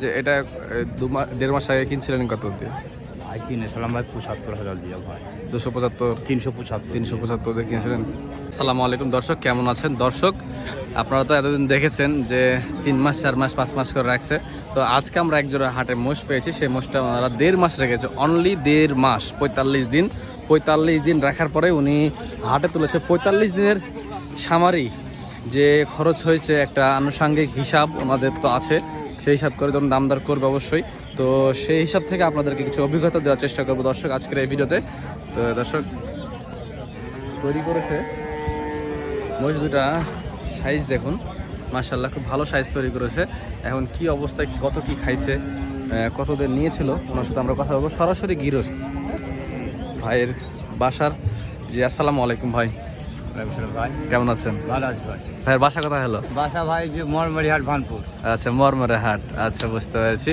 যে এটা দু মাস দেড় মাস আগে কিনছিলেন কত দিয়ে? ভাই কিনেছিলাম ভাই পঁচাত্তর হাজার দিয়ে ভাই। দুশো পঁচাত্তর? তিনশো পঁচাত্তর। তিনশো পঁচাত্তর দিয়ে কিনেছিলেন? সালামু আলাইকুম দর্শক কেমন আছেন? দর্শক আপনারা তো এতদিন দেখেছেন যে তিন মাস চার মাস পাঁচ মাস করে রাখছে। তো আজকে আমরা এক জোড়া হাটে মোষ পেয়েছি সেই মোষটা ওনারা দেড় মাস রেখেছে অনলি দেড় মাস পঁয়তাল্লিশ দিন। পঁয়তাল্লিশ দিন রাখার পরে উনি হাটে তুলেছে। পঁয়তাল্লিশ দিনের সামারি যে খরচ হয়েছে একটা আনুষাঙ্গিক হিসাব ওনাদের তো আছে। সেই হিসাব করে তখন দামদার করবে অবশ্যই। তো সেই হিসাব থেকে আপনাদেরকে কিছু অভিজ্ঞতা দেওয়ার চেষ্টা করব দর্শক আজকের এই ভিডিওতে। তো দর্শক, তৈরি করেছে মহিষ সাইজ দেখুন। মাশাল্লাহ খুব ভালো সাইজ তৈরি করেছে। এখন কি অবস্থায় কত কি খাইছে কতদের নিয়েছিল, ওনার সাথে আমরা কথা বলব। সরাসরি গিরস্ত ভাইয়ের বাসার। জি, আসসালামু আলাইকুম ভাই। কেমন আছেন? ভাইয়ের বাসা কথা হলো? বাসা ভাই যে মরমরিহাট ভানপুর। আচ্ছা আচ্ছা বুঝতে পেরেছি।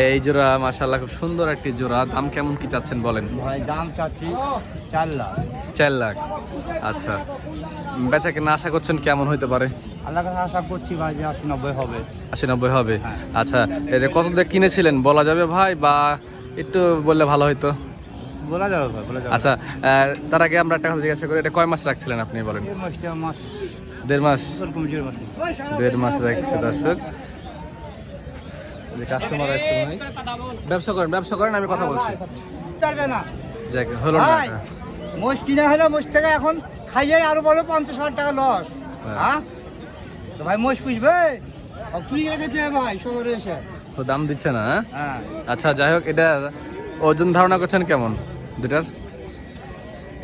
এই জোড়া খুব সুন্দর একটি জোড়া। দাম কেমন কি চাচ্ছেন বলেন? ভাই দাম চাচ্ছি চার লাখ। চার লাখ। আচ্ছা। বেচা কেনা আশা করছেন কেমন হইতে পারে? আল্লাহ কাছে আশা করছি ভাই যে আশি নব্বই হবে। আশি নব্বই হবে? হ্যাঁ। আচ্ছা এটা কত দিয়ে কিনেছিলেন? বলা যাবে ভাই বা একটু বললে ভালো হইতো? বলা যাবে বলা যাবে। আচ্ছা তার আগে আমরা একটা কথা জিজ্ঞাসা করি এটা কয় মাস রাখছিলেন আপনি বলেন? দেড় মাস দেড় মাস। রাখছে দর্শক। যে কাস্টমার আসছে ভাই ব্যবসা করেন ব্যবসা করেন আমি কথা বলছি। যাক হলো না মোষ কিনা হলো মোষ থেকে এখন খাইয়ে আরও বলো পঞ্চাশ হাজার টাকা লস হ্যাঁ। হ্যাঁ? তো ভাই মোষ পুষবে? তুই রেখেছে ভাই শহরে এসে। তো দাম দিচ্ছে না হ্যাঁ? হ্যাঁ। আচ্ছা যাই হোক এটা ওজন ধারণা করছেন কেমন? দুটার।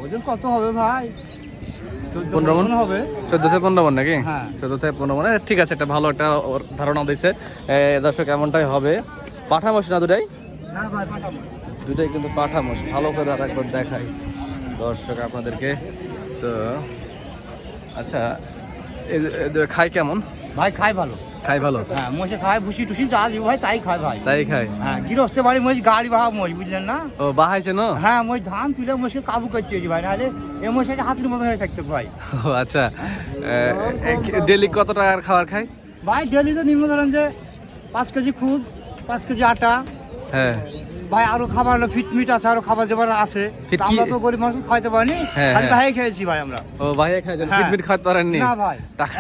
ওজন কত হবে ভাই? পনেরো? মণ হবে। চোদ্দ থেকে পনেরো মন নাকি? হ্যাঁ। চোদ্দ থেকে পনেরো মনে। ঠিক আছে একটা ভালো একটা ধারণা দিছে। দর্শক এমনটাই হবে। পাঠা মোষ না দুটাই দুটাই কিন্তু পাঠা মোষ ভালো করে আর একবার দেখাই দর্শক আপনাদেরকে। তো আচ্ছা খায় কেমন? ভাই খাই ভালো। খাই ভালো? হ্যাঁ মোষে খায় ভুসি টুসি যা দিব ভাই তাই খায় ভাই। তাই খায়? হ্যাঁ গৃহস্থ বাড়ি মোষ গাড়ি বাহা মোষ বুঝলেন না? ও বাহাইছে না? হ্যাঁ মোষ ধান তুলে মোষে কাবু করতে ভাই নাহলে এ মোষে হাতির মতো হয়ে থাকতো ভাই। ও আচ্ছা। ডেলি কত টাকার খাবার খায়? ভাই ডেলি তো নিম্ন ধরেন যে পাঁচ কেজি খুব পাঁচ কেজি আটা হ্যাঁ। ভাই আরও খাবার হলো ফিট আছে আরও খাবার দাবার আছে। আমরা তো গরিব মানুষ খাইতে পারিনি। হ্যাঁ, খালি হ্যাঁ। ভাই খেয়েছি ভাই আমরা। ও হ্যাঁ। ফিটমিট পারেননি। না ভাই। টাকা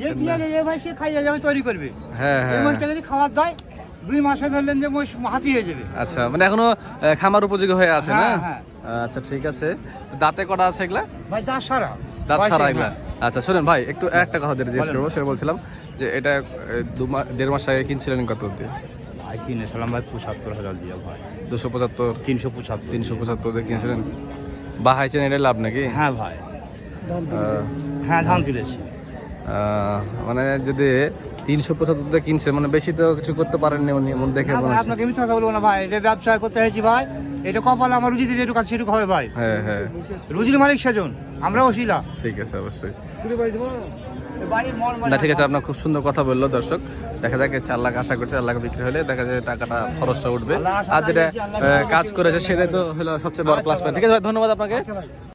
যে দিয়ে যে ভাই সে খাইয়ে যাবে তৈরি করবে। হ্যাঁ হ্যাঁ। যদি খাবার দেয় দুই মাসে ধরলেন যে মোষ হাতি হয়ে যাবে। আচ্ছা মানে এখনও খামার উপযোগী হয়ে আছে না? হ্যাঁ। আচ্ছা ঠিক আছে। দাঁতে কটা আছে এগুলা? ভাই দাস সারা। দাঁত ছাড়া এগুলা। আচ্ছা শুনেন ভাই একটু একটা কথা যেটা জিজ্ঞেস করব সেটা বলছিলাম যে এটা দু মাস দেড় মাস আগে কিনছিলেন কত দিয়ে ভাই কিনেছিলাম ভাই পঁচাত্তর হাজার দিয়ে ভাই। দুশো পঁচাত্তর? তিনশো পঁচাত্তর। তিনশো পঁচাত্তর দিয়ে কিনেছিলেন? বাহাইছেন এটা লাভ নাকি? হ্যাঁ ভাই। হ্যাঁ ধান তুলেছি। মানে যদি তিনশো পঁচাত্তর কিনছে মানে বেশি তো কিছু করতে পারেননি উনি মন দেখে আপনাকে আমি কথা বলব না ভাই এটা ব্যবসা করতে হয়েছি ভাই এটা কপালে আমার রুজিতে যেটুকু আছে সেটুকু হবে ভাই। হ্যাঁ হ্যাঁ। রুজির মালিক সেজন আমরা ওসিলা ঠিক আছে অবশ্যই। না ঠিক আছে আপনার খুব সুন্দর কথা বলল দর্শক। দেখা যাক চার লাখ আশা করছে চার লাখ বিক্রি হলে দেখা যায় টাকাটা খরচটা উঠবে। আর যেটা কাজ করেছে সেটাই তো হলো সবচেয়ে বড় প্লাস পয়েন্ট ঠিক আছে ধন্যবাদ আপনাকে। আচ্ছা